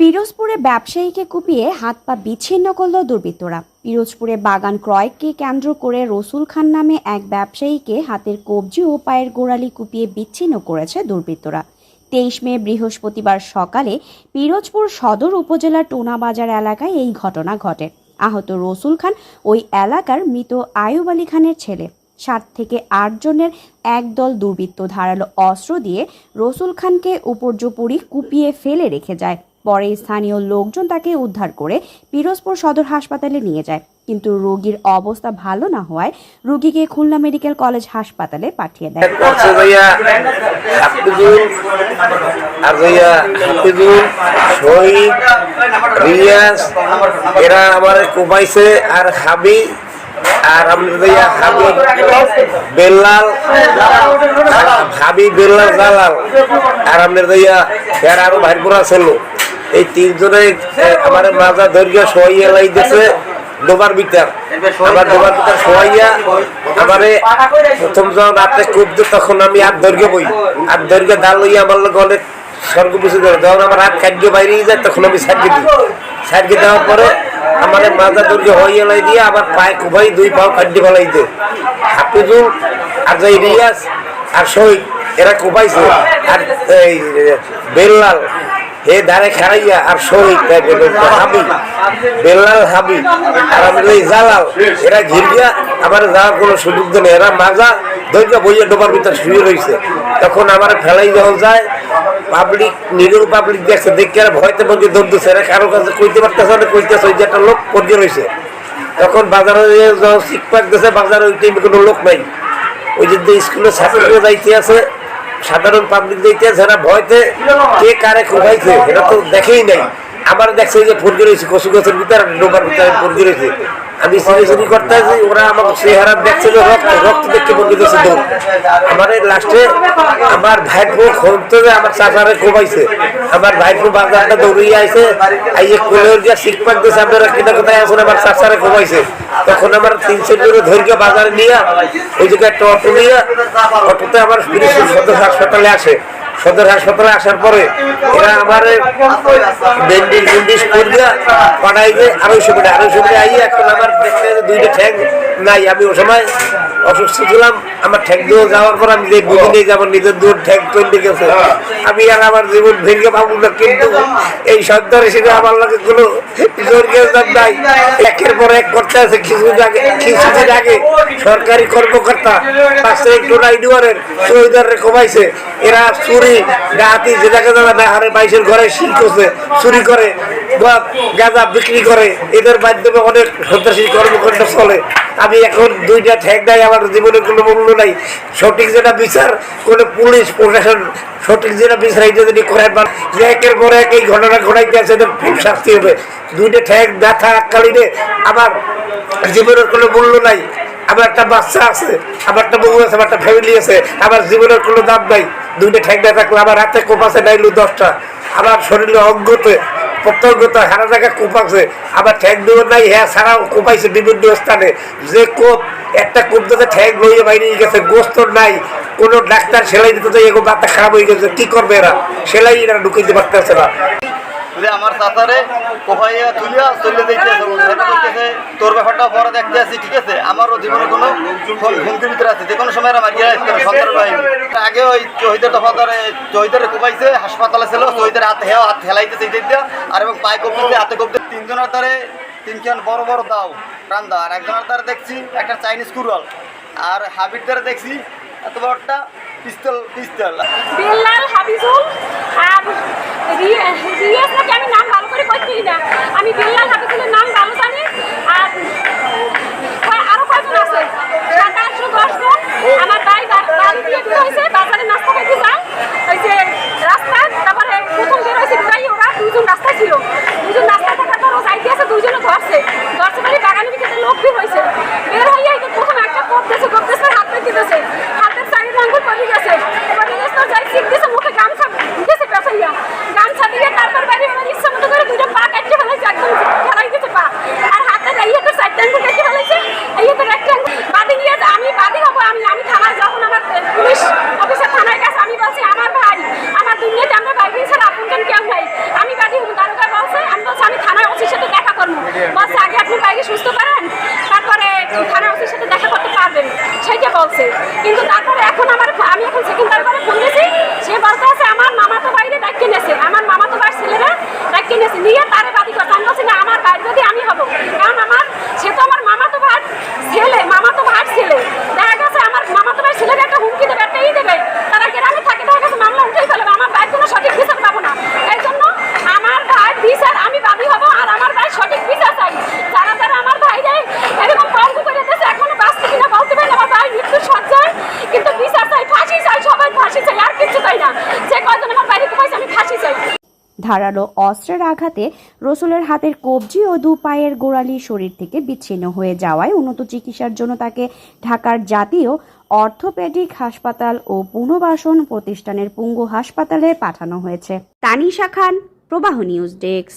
পিরোজপুরে ব্যবসায়ীকে কুপিয়ে হাত পা বিচ্ছিন্ন করল দুর্বৃত্তরা। পিরোজপুরে বাগান ক্রয়কে কেন্দ্র করে রসুল খান নামে এক ব্যবসায়ীকে হাতের কবজি ও পায়ের গোড়ালি কুপিয়ে বিচ্ছিন্ন করেছে দুর্বৃত্তরা। তেইশ মে বৃহস্পতিবার সকালে পিরোজপুর সদর উপজেলার টোনাবাজার এলাকায় এই ঘটনা ঘটে। আহত রসুল খান ওই এলাকার মৃত আয়ুব আলী খানের ছেলে। সাত থেকে আট জনের একদল দুর্বৃত্ত ধারালো অস্ত্র দিয়ে রসুল খানকে উপর্যুপুরি কুপিয়ে ফেলে রেখে যায়। পরে স্থানীয় লোকজন তাকে উদ্ধার করে পিরোজপুর সদর হাসপাতালে নিয়ে যায়। কিন্তু রোগীর অবস্থা ভালো না হওয়ায় রোগীকে খুলনা মেডিকেল কলেজ হাসপাতালে পাঠিয়ে দেয়। রিয়াজ, এরা আমার আর হাবি, আর ভাইয়া হাবি বেল্লাল আর আরও ভাইপুরা ছিল। এই তিনজনে আমার মাজা দৈর্ঘ্য সহাইয়া লাইতেছে, ডোবার ভিতর। আমার ডোবার ভিতর সহাইয়া আমারে প্রথম যখন রাতে কুবতে তখন আমি আর দৈর্ঘ্য বই। আর দৈর্ঘ্য দাল লইয়া আমার লোক অনেক স্বর্গ বুঝে ধরে যখন আমার হাত খাদ্য বাইরে যায়, তখন আমি সাইডকে দিই। সাইডকে দেওয়ার পরে আমার মাজা দৈর্ঘ্য হইয়া লাই দিয়ে আবার পায়ে কুবাই দুই পাও খাদ্য ফেলাই দে হাফিজুল আর যাই রিয়াজ আর শহীদ, এরা কোপাইছে। আর এই বেল্লাল হে ধারে খারাইয়া আর শহীদ হাবি বেল্লাল হাবি, আর এই জালাল। এরা ঘিরিয়া আমার যাওয়ার কোনো সুযোগ নেই। এরা মাজা ধৈর্য বইয়ে ডোবার ভিতর শুয়ে রয়েছে তখন আমার ফেলাই যখন যায়। পাবলিক নিরুল পাবলিক দেখছে, দেখে আর ভয়তে বন্ধু ধরতেছে। এরা কারও কাছে কইতে পারতেছে না, কইতেছে ওই যে একটা লোক পড়ে রয়েছে তখন বাজারে যখন শিক্ষক দিয়েছে বাজারে ওই টাইমে কোনো লোক নাই। ওই যে স্কুলের ছাত্ররা যাইতে আছে সাধারণ পাবলিক দেখতে যারা ভয়তে কে কারে কোথায় খেয়ে এটা তো দেখেই নাই। আমার দেখছে যে ফোরগে রয়েছে কচু গাছের ভিতরে ডোবার ভিতরে ফোরগে রয়েছে আমি করতে আছি ওরা আমাকে চেহারা দেখছে যে রক্ত রক্ত দেখতে ফোরগে দিয়েছে দৌড় আমার লাস্টে আমার ভাইপো খুঁজতে যে আমার চাচারে কোবাইছে আমার ভাইপো বাজারটা দৌড়িয়ে আইছে, আইয়ে কোলে গিয়া শিখপাক দিয়েছে আপনারা কিনা কোথায় আছেন? আমার চাচারে কোবাইছে তখন আমার তিনশো জনে ধৈর্য বাজারে নিয়ে, ওই জায়গায় একটা অটো নিয়ে, অটোতে আমার সদর হাসপাতালে আসে। সদর হাসপাতালে আসার পরে এরা আমার বেন্ডিল বেন্ডিস করবে পাঠাই যে আড়াইশো মিটার আড়াইশো মিটার আইয়ে এখন আমার দেখতে দুইটা ঠ্যাং নাই। আমি ওই সময় অসুস্থ ছিলাম, আমার ঠ্যাং দিয়ে যাওয়ার পর আমি যে বুঝে নিয়ে যাব, নিজের দূর ঠ্যাং তৈরি গেছে। আমি আর আমার জীবন ভেঙে পাবো না, কিন্তু এই সন্তান হিসেবে আমার লোকে কোনো নাই। একের পর এক করতে আছে, কিছুদিন আগে কিছুদিন আগে সরকারি কর্মকর্তা পাশে একটু নাইডুয়ারের শহীদারে কমাইছে। এরা চুরি ডাহাতি যেটাকে না হারে বাইশের ঘরে শিল করছে, চুরি করে, বা গাঁজা বিক্রি করে, এদের মাধ্যমে অনেক সন্ত্রাসী কর্মকাণ্ড চলে। আমি এখন দুইটা ঠেক নাই, আমার জীবনে কোনো মূল্য নাই। সঠিক যেটা বিচার, কোনো পুলিশ প্রশাসন সঠিক যেটা বিচার এইটা যদি করেন যে একের পর এক এই ঘটনা ঘটাইতে আছে খুব শাস্তি হবে। দুইটা ঠেক ব্যথা থাকাকালীনে আমার জীবনের কোনো মূল্য নাই। আমার একটা বাচ্চা আছে, আমার একটা বউ আছে, আমার একটা ফ্যামিলি আছে, আমার জীবনের কোনো দাম নাই। দুইটা ঠেক না থাকলে আমার হাতে কোপ আছে, নাইলু দশটা। আমার শরীরে অজ্ঞতে, প্রত্যজ্ঞতা হারা জায়গায় কোপ আছে। আমার ঠেক দেবো নাই হ্যাঁ ছাড়াও কোপাইছে বিভিন্ন স্থানে। যে কোপ, একটা কোপ দিতে ঠেক লইয়ে বাইরে গেছে, গোস্ত নাই, কোনো ডাক্তার সেলাই দিতে তো এগো মাথা খারাপ হয়ে গেছে, কি করবে এরা? সেলাই এরা ঢুকাইতে পারতেছে না। যে আমার চাচারে কোপাইয়া তুলিয়া চলে দিতে তোর ব্যাপারটা পরে দেখতে আছি ঠিক আছে? আমারও জীবনে কোনো হুম- হুমকির ভিতরে আছে। যে কোনো সময় মারিয়া আসতে পারে বাহিনী আগে ওই চহিদের দফাদারে চহিদারে কোপাইছে, হাসপাতালে ছিল চহিদের হাত হেও হাত হেলাইতেছে এই দিয়ে, আর এবং পায়ে কপতেছে হাতে কপতে তিনজনের দ্বারে তিনজন বড় বড় দাও, রান্দা। আর একজনের দ্বারা দেখছি একটা চাইনিজ কুরল আর হাবির দ্বারা দেখছি এত বড়টা পিস্তল পিস্তল। বেল্লাল হাবিজুল আর রিয়া- রিয়াজ নাকি আমি নাম ভালো করে করছি না। আমি বিল্লাল হাফিজুলের নাম ভালো জানি আর কয়- আরও কয়জন আছে সাত আটশো দশ জন আমার ভাই বা- বাড়ি দিয়ে বের হয়েছে বাজারে নাস্তা খাইতে যায় ওই যে রাস্তায় তারপরে প্রথম বের হয়েছে বেরাই ওরা দুজন রাস্তা ছিল দুজন রাস্তা থাকার পর ও যাইতে আছে দুইজনে ধরছে ধরছে মানে বাগানের ভিতরে লোক বের হয়েছে বের হইয়া এই যে প্রথম একটা করতেছে করতেছে হাত পেতেছে হাতের চারি আঙ্গুল পড়ে গেছে পড়ে গেছে তো যাই শিখ দিয়েছে মুখে গামছা দিয়েছে পেঁচাইয়া গামছা দিয়ে তারপর বাইরে মানে ইচ্ছা মতো করে দুইটা পা কাটতে ফেলাইছে একদম ফেলাই দিয়েছে পা আর হাতে এই হাতে চারটে আঙ্গুল কেটে ফেলাইছে এই হাতে একটা আঙ্গুল বাদে নিয়ে যা- আমি বাদে হব আমি আমি থানায় যখন আমার পুলিশ অফিসার থানায় গেছে আমি বলছি আমার ভাই আমার দুনিয়াতে আমরা ভাই বোন ছাড়া আপনজন কেউ নাই আমি বাদী হব দারোগা ধারালো অস্ত্রের আঘাতে রসুলের হাতের কবজি ও দু পায়ের গোড়ালি শরীর থেকে বিচ্ছিন্ন হয়ে যাওয়ায় উন্নত চিকিৎসার জন্য তাকে ঢাকার জাতীয় অর্থোপেডিক হাসপাতাল ও পুনর্বাসন প্রতিষ্ঠানের পুঙ্গু হাসপাতালে পাঠানো হয়েছে। তানিশা খান, প্রবাহ নিউজ ডেস্ক।